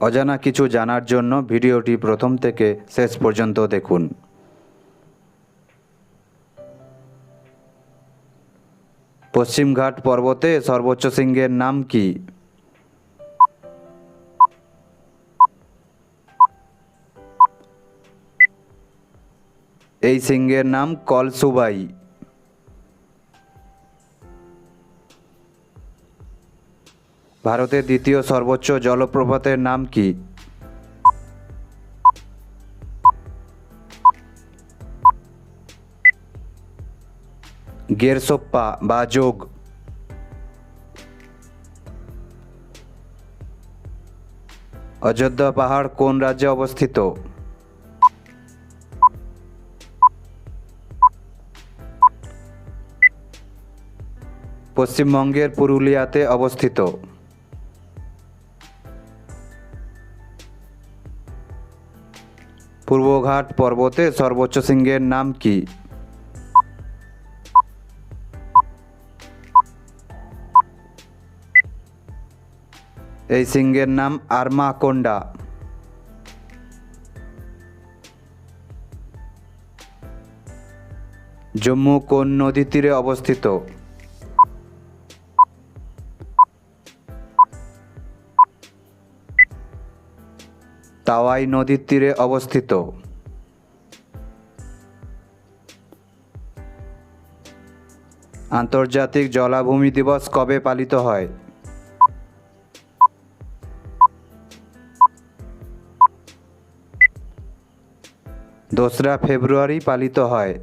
অজানা কিছু জানার জন্য ভিডিওটি প্রথম থেকে শেষ পর্যন্ত দেখুন। পশ্চিমঘাট পর্বতে সর্বোচ্চ সিংহের নাম কি? এই সিংহের নাম কলসুবাই। ভারতের দ্বিতীয় সর্বোচ্চ জলপ্রপাতের নাম কি? গেরসোপ্পা বা যোগ। অযোধ্যা পাহাড় কোন রাজ্যে অবস্থিত? পশ্চিমবঙ্গের পুরুলিয়াতে অবস্থিত। পূর্বঘাট পর্বতে সর্বোচ্চ শৃঙ্গের নাম কি? এই সিংহের নাম আরমাকোন্ডা। জম্মু কোন নদীর তীরে অবস্থিত? তাওয়াই নদীর তীরে অবস্থিত। আন্তর্জাতিক জলাভূমি দিবস কবে পালিত হয়? দোসরা ফেব্রুয়ারি পালিত হয়।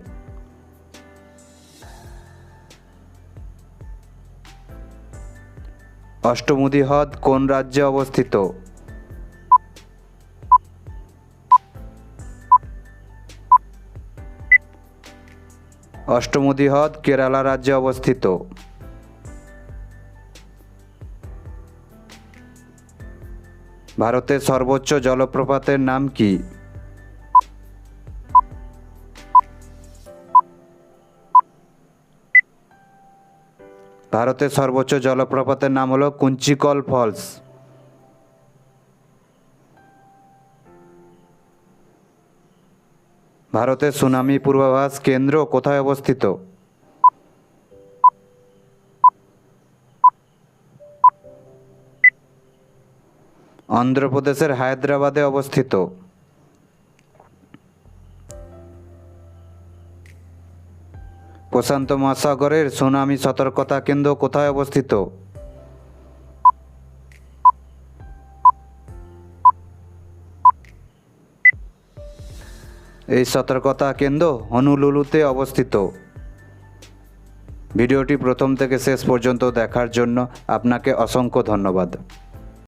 অষ্টমুদি হ্রদ কোন রাজ্যে অবস্থিত? অষ্টমুদি হ্রদ কেরালা রাজ্যে অবস্থিত। ভারতের সর্বোচ্চ জলপ্রপাতের নাম কি? ভারতের সর্বোচ্চ জলপ্রপাতের নাম হলো কুঞ্চিকল ফলস। ভারতের সুনামি পূর্বাভাস কেন্দ্র কোথায় অবস্থিত? অন্ধ্রপ্রদেশের হায়দ্রাবাদে অবস্থিত। প্রশান্ত মহাসাগরের সুনামি সতর্কতা কেন্দ্র কোথায় অবস্থিত? এই সতর্কতা কেন্দ্র হনুলুলুতে অবস্থিত। ভিডিওটি প্রথম থেকে শেষ পর্যন্ত দেখার জন্য আপনাকে অসংখ্য ধন্যবাদ।